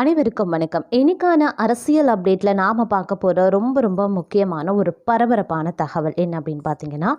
அனைவருக்கும் வணக்கம். இன்னைக்கான அரசியல் அப்டேட்டில் நாம் பார்க்க போகிற ரொம்ப ரொம்ப முக்கியமான ஒரு பரபரப்பான தகவல் என்ன அப்படின்னு பார்த்தீங்கன்னா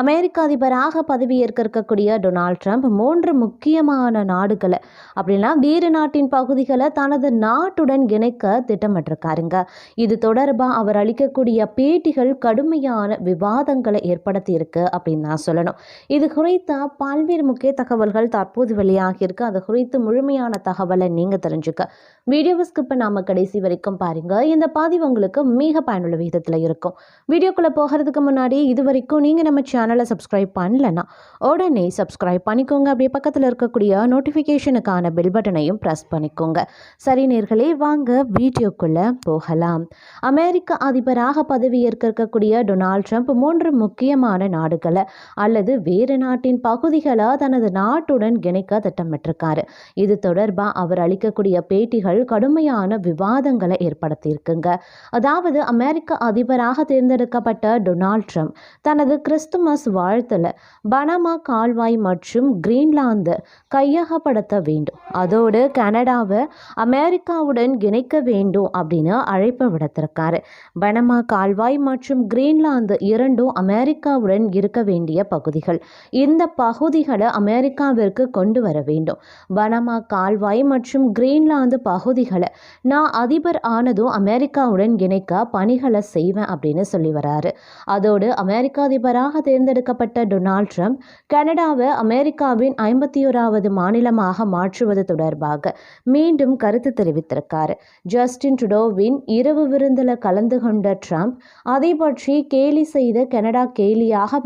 அமெரிக்க அதிபராக பதவியேற்க இருக்கக்கூடிய டொனால்ட் ட்ரம்ப் மூன்று முக்கியமான நாடுகளை அப்படின்னா வேறு நாட்டின் பகுதிகளை தனது நாட்டுடன் இணைக்க திட்டமிட்டிருக்காருங்க. இது தொடர்பாக அவர் அளிக்கக்கூடிய பேட்டிகள் கடுமையான விவாதங்களை ஏற்படுத்தியிருக்கு அப்படின்னு தான் சொல்லணும். இது குறித்த பல்வேறு முக்கிய தகவல்கள் தற்போது வெளியாகியிருக்கு. அது குறித்து முழுமையான தகவலை நீங்கள் தெரிஞ்சுக்க. வீடியோவை ஸ்கிப் பண்ணாமல் கடைசி வரைக்கும் பாருங்கள் இந்த பதிவு உங்களுக்கு மிக பயனுள்ள விதத்தில் இருக்கும். வீடியோக்குள்ளே போகிறதுக்கு முன்னாடி இது வரைக்கும் நீங்கள் நம்ம சேனலை சப்ஸ்கிரைப் பண்ணலன்னா உடனே சப்ஸ்கிரைப் பண்ணிக்கோங்க. அப்படியே பக்கத்தில் இருக்கக்கூடிய நோட்டிஃபிகேஷனுக்கான பெல் பட்டனையும் ப்ரெஸ் பண்ணிக்கோங்க. சரி நேர்களே வாங்க வீடியோக்குள்ளே போகலாம். அமெரிக்க அதிபராக பதவியேற்க இருக்கக்கூடிய டொனால்ட் ட்ரம்ப் மூன்று முக்கியமான நாடுகளை அல்லது வேறு நாட்டின் பகுதிகளை தனது நாட்டுடன் இணைக்க திட்டமிட்டிருக்காரு. இது தொடர்பாக அவர் அளிக்கக்கூடிய பேட்டிகள் கடுமையான விவாதங்களை ஏற்படுத்தியிருக்குங்க. அதாவது அமெரிக்க அதிபராக தேர்ந்தெடுக்கப்பட்ட டொனால்ட் ட்ரம்ப் தனது கிறிஸ்துமஸ் வாழ்த்துல பனமா கால்வாய் மற்றும் கிரீன்லாந்து கையகப்படுத்த வேண்டும். அதோடு கனடாவை அமெரிக்காவுடன் இணைக்க வேண்டும் அப்படின்னு அழைப்பு விடுத்திருக்காரு. பனமா கால்வாய் மற்றும் கிரீன்லாந்து இரண்டும் அமெரிக்காவுடன் இருக்க வேண்டிய பகுதிகள். இந்த பகுதிகளை அமெரிக்காவிற்கு கொண்டு வர வேண்டும். பனமா கால்வாய் மற்றும் கிரீன்லாந்து பகுதிகளை. நான் அதிபர் ஆனதும் அமெரிக்காவுடன் இணைக்க பணிகளை செய்வேன் அப்படின்னு சொல்லி வராரு. அதோடு அமெரிக்க அதிபராக தேர்ந்தெடுக்கப்பட்ட டொனால்ட் ட்ரம்ப் கனடாவை அமெரிக்காவின் ஐம்பத்தி ஓராவது மாநிலமாக மாற்றுவது தொடர்பாக மீண்டும் கருத்து தெரிவித்திருக்காரு. ஜஸ்டின் ட்ருடோவின் இரவு விருந்தில் கலந்து கொண்ட ட்ரம்ப் அதை பற்றி கேலி செய்த கனடா கேலியாக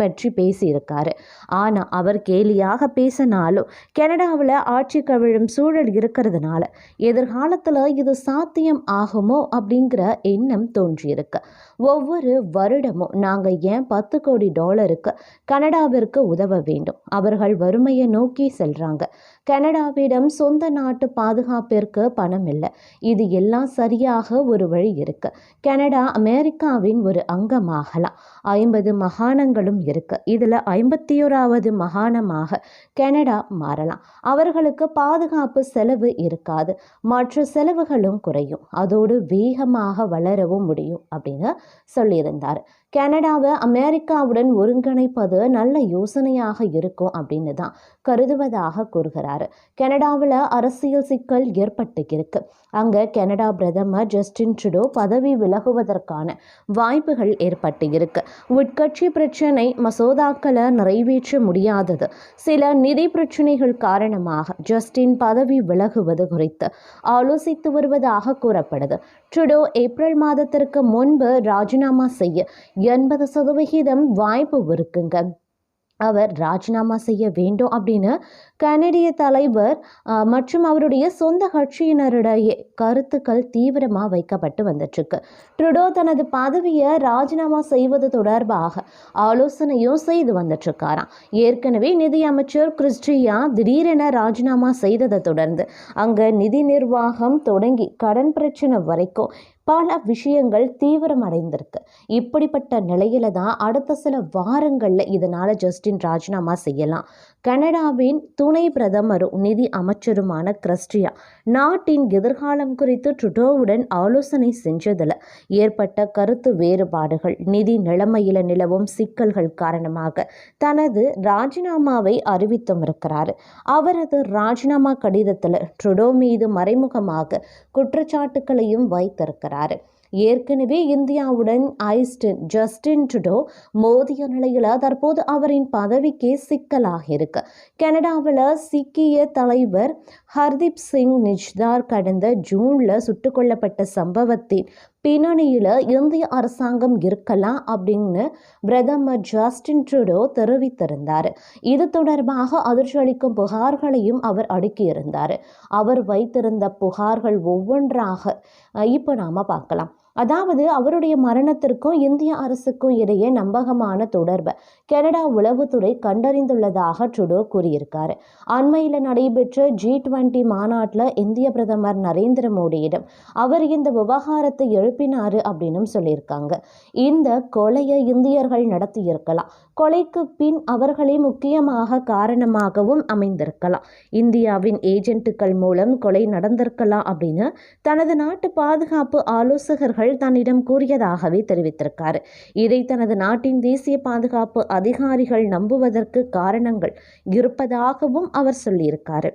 பற்றி பேசியிருக்காரு. ஆனால் அவர் கேலியாக பேசினாலும் கனடாவில் ஆட்சி கவிழும் சூழல் இருக்கிறதுனால எதிர்காலத்தில் இது சாத்தியம் ஆகுமோ அப்படிங்கிற எண்ணம் தோன்றியிருக்கு. ஒவ்வொரு வருடமும் நாங்கள் ஏன் பத்து கோடி டாலருக்கு கனடாவிற்கு உதவ வேண்டும்? அவர்கள் வறுமையை நோக்கி செல்றாங்க. கனடாவிடம் சொந்த நாட்டு பாதுகாப்பிற்கு பணம் இல்லை இது எல்லாம் சரியாக ஒரு வழி இருக்கு. கனடா அமெரிக்காவின் ஒரு அங்கமாகலாம். ஐம்பது மகாணங்களும் இருக்கு. இதில் ஐம்பத்தி ஓராவது மகாணமாக கனடா மாறலாம். அவர்களுக்கு பாதுகாப்பு செலவு இருக்காது. மற்ற செலவுகளும் குறையும். அதோடு வேகமாக வளரவும் முடியும் அப்படின்னு சொல்லியிருந்தார். கனடாவை அமெரிக்காவுடன் ஒருங்கிணைப்பது நல்ல யோசனையாக இருக்கும் அப்படின்னு தான் கருதுவதாக கூறுகிறார். கனடாவில் அரசியல் சிக்கல் ஏற்பட்டு இருக்கு அங்கே கனடா பிரதமர் ஜஸ்டின் ட்ருடோ பதவி விலகுவதற்கான வாய்ப்புகள் ஏற்பட்டு இருக்கு உட்கட்சி பிரச்சனை மசோதாக்களை நிறைவேற்ற முடியாதது. சில நிதி பிரச்சனைகள் காரணமாக ஜஸ்டின் பதவி விலகுவது குறித்து ஆலோசித்து வருவதாக கூறப்படுது. ட்ருடோ ஏப்ரல் மாதத்திற்கு முன்பு ராஜினாமா செய்ய எண்பது சதவிகிதம் வாய்ப்பு இருக்குங்க. அவர் ராஜினாமா செய்ய வேண்டும் அப்படின்னு கனடிய தலைவர் மற்றும் அவருடைய சொந்த கட்சியினரிடையே கருத்துக்கள் தீவிரமாக வைக்கப்பட்டு வந்துட்டுருக்கு. ட்ருடோ தனது பதவியை ராஜினாமா செய்வது தொடர்பாக ஆலோசனையும் செய்து வந்துட்டுருக்காராம். ஏற்கனவே நிதி அமைச்சர் கிறிஸ்டியா திடீரென ராஜினாமா செய்ததை தொடர்ந்து அங்கே நிதி நிர்வாகம் தொடங்கி கடன் பிரச்சனை வரைக்கும் பல விஷயங்கள் தீவிரமடைந்திருக்கு. இப்படிப்பட்ட நிலையில தான் அடுத்த சில வாரங்களில் இதனால் ஜஸ்டின் ராஜினாமா செய்யலாம். கனடாவின் துணை பிரதமரும் நிதி அமைச்சருமான கிறிஸ்டியா நாட்டின் எதிர்காலம் குறித்து ட்ருடோவுடன் ஆலோசனை செஞ்சதில் ஏற்பட்ட கருத்து வேறுபாடுகள் நிதி நிலைமையில் நிலவும் சிக்கல்கள் காரணமாக தனது ராஜினாமாவை அறிவித்தும் இருக்கிறார். அவரது ராஜினாமா கடிதத்தில் ட்ருடோ மீது மறைமுகமாக குற்றச்சாட்டுக்களையும் வைத்திருக்கிறார். ஏற்கனவே இந்தியாவுடன் ஐஸ்டின் ஜஸ்டின் ட்ருடோ மோதிய நிலையில் தற்போது அவரின் பதவிக்கே சிக்கலாக இருக்கு. கனடாவில் சீக்கிய தலைவர் ஹர்தீப் சிங் நிஜ்தார் கடந்த ஜூனில் சுட்டுக் கொல்லப்பட்ட சம்பவத்தின் பின்னணியில் இந்திய அரசாங்கம் இருக்கலாம் அப்படின்னு பிரதமர் ஜஸ்டின் ட்ரூடோ தெரிவித்திருந்தார். இது தொடர்பாக அதிர்ச்சி அளிக்கும் புகார்களையும் அவர் அடுக்கியிருந்தார். அவர் வைத்திருந்த புகார்கள் ஒவ்வொன்றாக இப்போ நாம் பார்க்கலாம். அதாவது அவருடைய மரணத்திற்கும் இந்திய அரசுக்கும் இடையே நம்பகமான தொடர்பை. கனடா உளவுத்துறை கண்டறிந்துள்ளதாக ட்ருடோ கூறியிருக்காரு. அண்மையில் நடைபெற்ற ஜி டுவெண்ட்டி மாநாட்டில் இந்திய பிரதமர் நரேந்திர மோடியிடம் அவர் இந்த விவகாரத்தை எழுப்பினாரு அப்படின்னு சொல்லியிருக்காங்க. இந்த கொலையை இந்தியர்கள் நடத்தியிருக்கலாம். கொலைக்கு பின் அவர்களே முக்கியமாக காரணமாகவும் அமைந்திருக்கலாம். இந்தியாவின் ஏஜென்ட்டுகள் மூலம் கொலை நடந்திருக்கலாம் அப்படின்னு தனது நாட்டு பாதுகாப்பு ஆலோசகர்கள் தன்னிடம் கூறியதாகவே தெரிவித்திருக்கார். இதை தனது நாட்டின் தேசிய பாதுகாப்பு அதிகாரிகள் நம்புவதற்கு காரணங்கள் இருப்பதாகவும் அவர் சொல்லியிருக்காரு.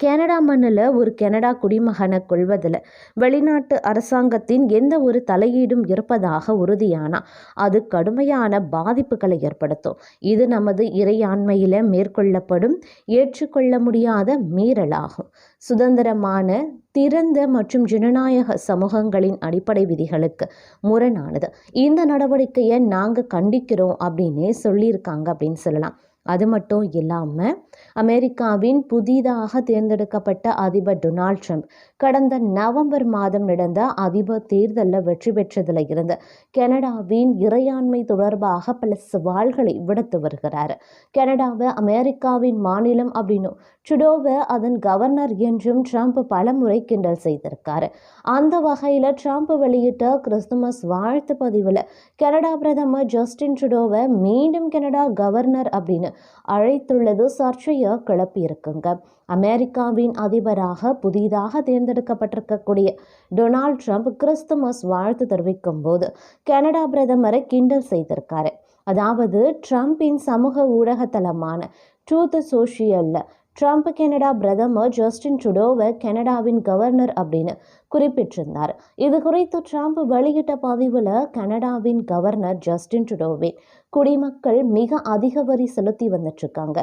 கனடா மண்ணில் ஒரு கனடா குடிமகனை கொள்வதில் வெளிநாட்டு அரசாங்கத்தின் எந்த ஒரு தலையீடும் இருப்பதாக உறுதியானா அது கடுமையான பாதிப்புகளை ஏற்படுத்தும். இது நமது இறையாண்மையில் மேற்கொள்ளப்படும் ஏற்றுக்கொள்ள முடியாத மீறலாகும். சுதந்திரமான திறந்த மற்றும் ஜனநாயக சமூகங்களின் அடிப்படை விதிகளுக்கு முரணானது. இந்த நடவடிக்கையை நாங்கள் கண்டிக்கிறோம் அப்படின்னே சொல்லியிருக்காங்க அப்படின்னு சொல்லலாம். அது மட்டும் இல்லாமல் அமெரிக்காவின் புதிதாக தேர்ந்தெடுக்கப்பட்ட அதிபர் டொனால்ட் ட்ரம்ப் கடந்த நவம்பர் மாதம் நடந்த அதிபர் தேர்தலில் வெற்றி பெற்றதில் இருந்து கனடாவின் இறையாண்மை தொடர்பாக பல சவால்களை விடுத்து வருகிறார். கனடாவை அமெரிக்காவின் மாநிலம் அப்படின்னும் ட்ருடோவை அதன் கவர்னர் என்றும் ட்ரம்ப் பலமுறை கிண்டல் செய்திருக்காரு. அந்த வகையில் ட்ரம்ப் வெளியிட்ட கிறிஸ்துமஸ் வாழ்த்து பதிவில் கனடா பிரதமர் ஜஸ்டின் ட்ருடோவை மீண்டும் கனடா கவர்னர் அப்படின்னு அழைத்துள்ளது. சர்ச்சையை கிளப்பியிருக்குங்க. அமெரிக்காவின் அதிபராக புதிதாக தேர்ந்தெடுக்கப்பட்டிருக்கக்கூடிய டொனால்ட் ட்ரம்ப் கிறிஸ்துமஸ் வாழ்த்து தெரிவிக்கும் போது கனடா பிரதமரை கிண்டல் செய்திருக்காரு. அதாவது ட்ரம்பின் சமூக ஊடகத்தலமான ட்ரூத் சோஷியலில் ட்ரம்ப் கனடா பிரதமர் ஜஸ்டின் ட்ருடோவை கனடாவின் கவர்னர் அப்படின்னு குறிப்பிட்டிருந்தார். இது குறித்து ட்ரம்ப் வெளியிட்ட பதிவில் கனடாவின் கவர்னர் ஜஸ்டின் ட்ருடோவே குடிமக்கள் மிக அதிக வரி செலுத்தி வந்துட்டுருக்காங்க.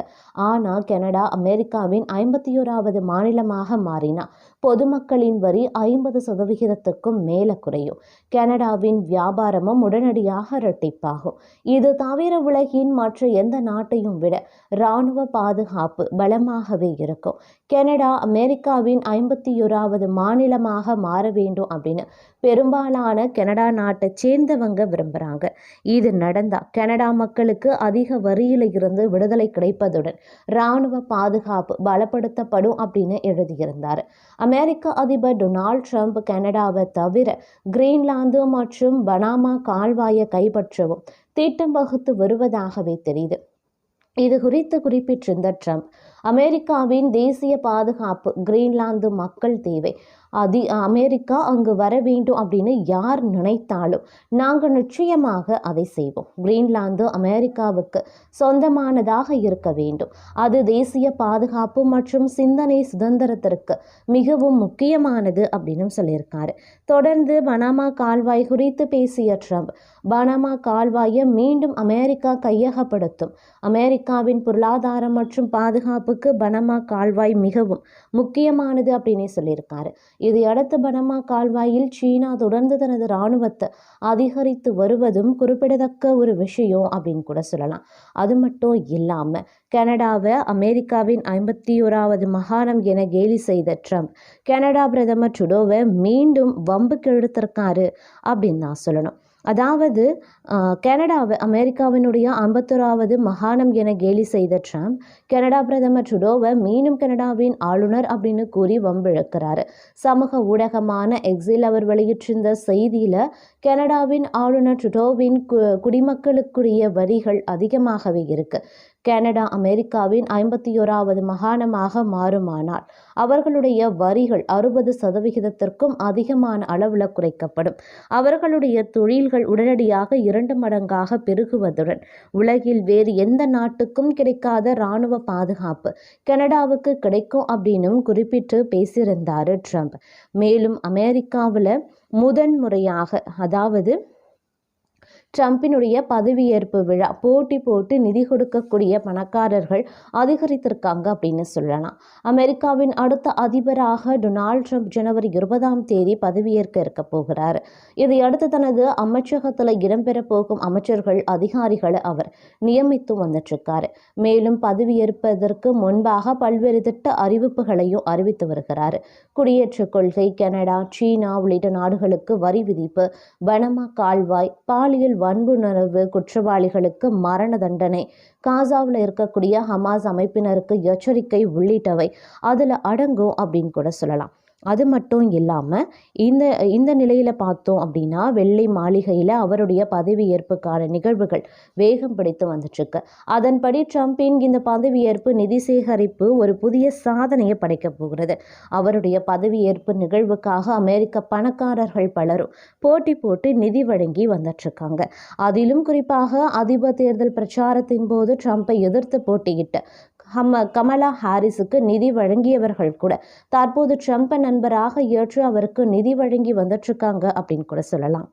ஆனால் கனடா அமெரிக்காவின் ஐம்பத்தி ஓராவது மாநிலமாக மாறினா பொதுமக்களின் வரி ஐம்பது சதவிகிதத்துக்கும் மேலே குறையும். கனடாவின் வியாபாரமும் உடனடியாக இரட்டிப்பாகும். இது தவிர உலகின் மற்ற எந்த நாட்டையும் விட இராணுவ பாதுகாப்பு பலமாகவே இருக்கும். கனடா அமெரிக்காவின் ஐம்பத்தி ஓராவது மாநிலமாக மாற வேண்டும் அப்படின்னு பெரும்பாலான கனடா நாட்டை சேர்ந்தவங்க விரும்புகிறாங்க இது நடந்தால் கனடா கனடா மக்களுக்கு அதிக வரியில் இருந்து விடுதலை கிடைப்பதுடன் இராணுவ பாதுகாப்பு பலப்படுத்தப்படும் அப்படின்னு எழுதியிருந்தார். அமெரிக்க அதிபர் டொனால்ட் ட்ரம்ப் கனடாவை தவிர கிரீன்லாந்து மற்றும் பனாமா கால்வாயை கைப்பற்றவும் திட்டம் வகுத்து வருவதாகவே தெரியுது. இது குறித்து குறிப்பிட்டிருந்த ட்ரம்ப் அமெரிக்காவின் தேசிய பாதுகாப்பு கிரீன்லாந்து மக்கள் தேவை அதி அமெரிக்கா அங்கு வர வேண்டும் அப்படின்னு யார் நினைத்தாலும் நாங்கள் நிச்சயமாக அதை செய்வோம். கிரீன்லாந்து அமெரிக்காவுக்கு சொந்தமானதாக இருக்க வேண்டும். அது தேசிய பாதுகாப்பு மற்றும் சிந்தனை சுதந்திரத்திற்கு மிகவும் முக்கியமானது அப்படின்னு சொல்லியிருக்காரு. தொடர்ந்து பனாமா கால்வாய் குறித்து பேசிய ட்ரம்ப் பனாமா கால்வாயை மீண்டும் அமெரிக்கா கையகப்படுத்தும். அமெரிக்காவின் பொருளாதாரம் மற்றும் பாதுகாப்புக்கு பனாமா கால்வாய் மிகவும் முக்கியமானது அப்படின்னே சொல்லியிருக்காரு. இதையடுத்து பனமா கால்வாயில் சீனா தொடர்ந்து தனது இராணுவத்தை அதிகரித்து வருவதும் குறிப்பிடத்தக்க ஒரு விஷயம் அப்படின்னு கூட சொல்லலாம். அது மட்டும் இல்லாமல் கனடாவை அமெரிக்காவின் ஐம்பத்தி ஓராவது மாகாணம் என கேலி செய்த ட்ரம்ப் கனடா பிரதமர் ட்ருடோவை மீண்டும் வம்புக்கு கெழுத்திருக்காரு அப்படின்னு நான் சொல்லணும். அதாவது கனடாவை அமெரிக்காவினுடைய ஐம்பத்தோராவது மகாணம் என கேலி செய்த ட்ரம்ப் கனடா பிரதமர் ட்ருடோவை மீண்டும் கனடாவின் ஆளுநர் அப்படின்னு கூறி வம்பிழக்கிறார். சமூக ஊடகமான எக்ஸில் அவர் வெளியிட்டிருந்த செய்தியில் கனடாவின் ஆளுநர் ட்ருடோவின் கு குடிமக்களுக்குரிய வரிகள் அதிகமாகவே இருக்குது கனடா அமெரிக்காவின் ஐம்பத்தி ஓராவது மாகாணமாக மாறுமானால் அவர்களுடைய வரிகள் அறுபது சதவிகிதத்திற்கும் அதிகமான அளவில் குறைக்கப்படும். அவர்களுடைய தொழில்கள் உடனடியாக இரண்டு மடங்காக பெருகுவதுடன் உலகில் வேறு எந்த நாட்டுக்கும் கிடைக்காத இராணுவ பாதுகாப்பு கனடாவுக்கு கிடைக்கும் அப்படின்னும் குறிப்பிட்டு பேசியிருந்தார் ட்ரம்ப். மேலும் அமெரிக்காவில் முதன்முறையாக அதாவது ட்ரம்பினுடைய பதவியேற்பு விழா போட்டி போட்டு நிதி கொடுக்கக்கூடிய பணக்காரர்கள் அதிகரித்திருக்காங்க அப்படின்னு சொல்லலாம். அமெரிக்காவின் அடுத்த அதிபராக டொனால்ட் ட்ரம்ப் ஜனவரி இருபதாம் தேதி பதவியேற்க இருக்க போகிறார். இதையடுத்து தனது அமைச்சகத்தில் இடம்பெற போகும் அமைச்சர்கள் அதிகாரிகளை அவர் நியமித்து வந்துட்டு இருக்காரு மேலும் பதவியேற்பதற்கு முன்பாக பல்வேறு திட்ட அறிவிப்புகளையும் அறிவித்து வருகிறார். குடியேற்ற கொள்கை கனடா சீனா உள்ளிட்ட நாடுகளுக்கு வரி விதிப்பு பனமா கால்வாய் பாலியல் வன்புணர்வு குற்றவாளிகளுக்கு மரண தண்டனை. காசாவில் இருக்கக்கூடிய ஹமாஸ் அமைப்பினருக்கு எச்சரிக்கை உள்ளிட்டவை. அதில் அடங்கும் அப்படின்னு கூட சொல்லலாம். அது மட்டும் இல்லாமல் இந்த இந்த நிலையில் பார்த்தோம் அப்படின்னா வெள்ளை மாளிகையில் அவருடைய பதவியேற்புக்கான நிகழ்வுகள் வேகம் பிடித்து வந்துட்டுருக்கு. அதன்படி ட்ரம்பின் இந்த பதவியேற்பு நிதி சேகரிப்பு ஒரு புதிய சாதனையை படைக்கப் போகிறது. அவருடைய பதவியேற்பு நிகழ்வுக்காக அமெரிக்க பணக்காரர்கள் பலரும் போட்டி போட்டு நிதி வழங்கி வந்துட்டுருக்காங்க. அதிலும் குறிப்பாக அதிபர் தேர்தல் பிரச்சாரத்தின் போது ட்ரம்ப்பை எதிர்த்து போட்டியிட்ட ஹம்ம கமலா ஹாரிஸுக்கு நிதி வழங்கியவர்கள் கூட. தற்போது ட்ரம்ப்பை நண்பராக ஏற்று அவருக்கு நிதி வழங்கி வந்துட்டுருக்காங்க அப்படின்னு கூட சொல்லலாம்.